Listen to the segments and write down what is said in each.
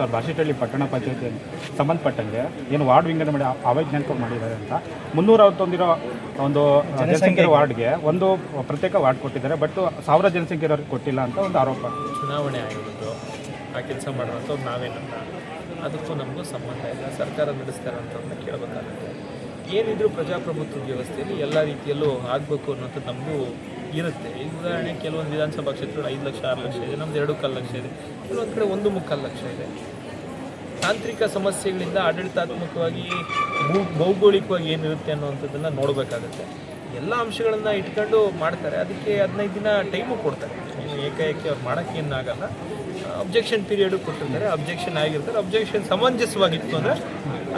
Sir ಬಾಶಿಟಳ್ಳಿ ಪಟ್ಟಣ ಪಂಚಾಯತಿ ಸಂಬಂಧಪಟ್ಟಂಗೆ ಏನು ವಾರ್ಡ್ ವಿಂಗಡಣೆ ಮಾಡಿ ಅವೈಜ್ಞಾನಿಕ ಮಾಡಿದ್ದಾರೆ ಅಂತ. ಮುನ್ನೂರ ಅವತ್ತೊಂದಿರೋ ಒಂದು ಜನಸಂಖ್ಯೆ. ವಾರ್ಡ್ಗೆ ಒಂದು ಪ್ರತ್ಯೇಕ ವಾರ್ಡ್ ಕೊಟ್ಟಿದ್ದಾರೆ ಬಟ್ ಸಾವಿರ ಜನಸಂಖ್ಯೆ ಇರೋರಿಗೆ ಕೊಟ್ಟಿಲ್ಲ ಅಂತ ಒಂದು ಆರೋಪ. ಚುನಾವಣೆ ಆಗಿರೋದು ಆ ಕೆಲಸ ಮಾಡುವಂಥ ನಾವೇನಂತ ಅದಕ್ಕೂ ನಮಗೂ ಸಂಬಂಧ ಇಲ್ಲ ಸರ್ಕಾರ ನಡೆಸ್ತಾರೆ ಅಂತ ಕೇಳಬೇಕಾಗುತ್ತೆ. ಏನಿದ್ರು ಪ್ರಜಾಪ್ರಭುತ್ವ ವ್ಯವಸ್ಥೆಯಲ್ಲಿ ಎಲ್ಲ ರೀತಿಯಲ್ಲೂ ಆಗಬೇಕು ಅನ್ನೋಂಥದ್ದು ನಮಗೂ ಇರುತ್ತೆ. ಈಗ ಉದಾಹರಣೆ ಕೆಲವೊಂದು ವಿಧಾನಸಭಾ ಕ್ಷೇತ್ರಗಳು ಐದು ಲಕ್ಷ, ಆರು ಲಕ್ಷ ಇದೆ, ನಮ್ದು ಎರಡು ಕಾಲು ಲಕ್ಷ ಇದೆ. ಕೆಲವೊಂದು ಕಡೆ ಒಂದು ಮುಕ್ಕಾಲು ಲಕ್ಷ ಇದೆ. ತಾಂತ್ರಿಕ ಸಮಸ್ಯೆಗಳಿಂದ ಆಡಳಿತಾತ್ಮಕವಾಗಿ ಭೂ, ಭೌಗೋಳಿಕವಾಗಿ ಏನಿರುತ್ತೆ ಅನ್ನುವಂಥದ್ದನ್ನು ನೋಡಬೇಕಾಗುತ್ತೆ. ಎಲ್ಲ ಅಂಶಗಳನ್ನು ಇಟ್ಕೊಂಡು ಮಾಡ್ತಾರೆ. ಅದಕ್ಕೆ ಹದಿನೈದು ದಿನ ಟೈಮು ಕೊಡ್ತಾರೆ. ಏಕಾಏಕಿ ಅವ್ರು ಮಾಡೋಕ್ಕೇನಾಗಲ್ಲ ಅಬ್ಜೆಕ್ಷನ್ ಪೀರಿಯಡು ಕೊಟ್ಟಿರ್ತಾರೆ. ಅಬ್ಜೆಕ್ಷನ್ ಆಗಿರ್ತಾರೆ. ಅಬ್ಜೆಕ್ಷನ್ ಸಮಂಜಸವಾಗಿತ್ತು ಅಂದರೆ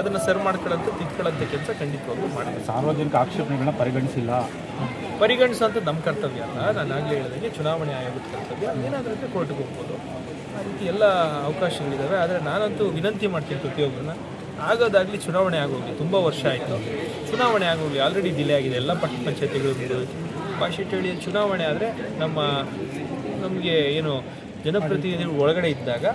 ಅದನ್ನು ಸರ್ ಮಾಡ್ಕೊಳ್ಳೋಂಥ ತಿದ್ಕೊಳ್ಳೋಂಥ ಕೆಲಸ ಖಂಡಿತವಾಗ್ಲೂ ಮಾಡ್ತಾರೆ. ಸಾರ್ವಜನಿಕ ಆಕ್ಷೇಪಣೆಗಳನ್ನ ಪರಿಗಣಿಸಿಲ್ಲ. ಪರಿಗಣಿಸುವಂಥ ನಮ್ಮ ಕರ್ತವ್ಯ. ಅಲ್ಲ ನಾನು ಆಗಲೇ ಹೇಳಿದಂಗೆ ಚುನಾವಣೆ ಆಯೋಗದ ಕರ್ತವ್ಯ. ಏನಾದರೂ ಕೋರ್ಟ್ಗೆ ಹೋಗ್ಬೋದು. ಆ ರೀತಿ ಎಲ್ಲ ಅವಕಾಶಗಳಿದ್ದಾವೆ ಆದರೆ ನಾನಂತೂ ವಿನಂತಿ ಮಾಡ್ತೀನಿ ಪ್ರತಿಯೊಬ್ಬರನ್ನ. ಆಗೋದಾಗಲಿ ಚುನಾವಣೆ ಆಗೋಗಲಿ ತುಂಬ ವರ್ಷ ಆಯಿತು. ಚುನಾವಣೆ ಆಗೋಗಲಿ ಆಲ್ರೆಡಿ ಡಿಲೇ ಆಗಿದೆ. ಎಲ್ಲ ಪಟ್ಟಣ ಪಂಚಾಯತಿಗಳು ಭಾಷೆಟಳ್ಳಿಯ ಚುನಾವಣೆ ಆದರೆ ನಮ್ಮ, ನಮಗೆ ಏನು ಜನಪ್ರತಿನಿಧಿಗಳು ಒಳಗಡೆ ಇದ್ದಾಗ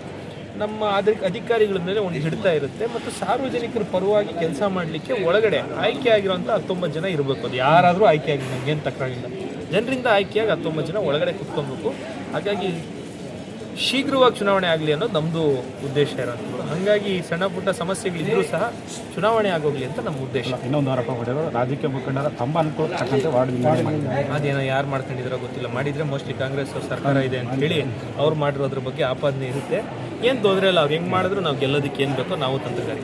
ನಮ್ಮ ಅದಕ್ಕೆ ಅಧಿಕಾರಿಗಳ ಮೇಲೆ ಒಂದು ಹಿಡಿತ ಇರುತ್ತೆ ಮತ್ತು ಸಾರ್ವಜನಿಕರ ಪರವಾಗಿ ಕೆಲಸ ಮಾಡಲಿಕ್ಕೆ ಒಳಗಡೆ ಆಯ್ಕೆ ಆಗಿರೋಂಥ ಹತ್ತೊಂಬತ್ತು ಜನ ಇರಬೇಕು. ಅದು ಯಾರಾದರೂ ಆಯ್ಕೆ ಆಗಿ ನಮಗೇನು ತಕ್ಕಾಗಿಲ್ಲ ಜನರಿಂದ ಆಯ್ಕೆಯಾಗಿ ಹತ್ತೊಂಬತ್ತು ಜನ ಒಳಗಡೆ ಕುತ್ಕೊಬೇಕು. ಹಾಗಾಗಿ ಶೀಘ್ರವಾಗಿ ಚುನಾವಣೆ ಆಗಲಿ ಅನ್ನೋದು ನಮ್ಮದು ಉದ್ದೇಶ ಇರೋಂಥದ್ದು. ಹಾಗಾಗಿ ಸಣ್ಣ ಪುಟ್ಟ ಸಮಸ್ಯೆಗಳಿದ್ರೂ ಸಹ ಚುನಾವಣೆ ಆಗೋಗ್ಲಿ ಅಂತ ನಮ್ಮ ಉದ್ದೇಶ. ಇನ್ನೊಂದು ಆರೋಪ ಮಾಡಿದ್ರು ರಾಜಕೀಯ ಮುಖಂಡರ ತಮ್ಮ ಅನುಕೂಲ ತಕ್ಕಂತೆ ವಾರ್ಡ್ ಅದೇನೋ ಯಾರು ಮಾಡ್ಕೊಂಡಿದ್ರೋ ಗೊತ್ತಿಲ್ಲ. ಮಾಡಿದರೆ ಮೋಸ್ಟ್ಲಿ ಕಾಂಗ್ರೆಸ್ ಸರ್ಕಾರ ಇದೆ ಅಂತ ಹೇಳಿ ಅವ್ರು ಮಾಡಿರೋದ್ರ ಬಗ್ಗೆ ಆಪಾದನೆ ಇರುತ್ತೆ. ಏನು ತೊಂದರೆ ಇಲ್ಲ. ಅವ್ರು ಹೆಂಗೆ ಮಾಡಿದ್ರು ನಾವು ಗೆಲ್ಲೋದಕ್ಕೆ ಏನು ಬೇಕೋ ನಾವು ತಂತ್ರಗಾರಿಕೆ.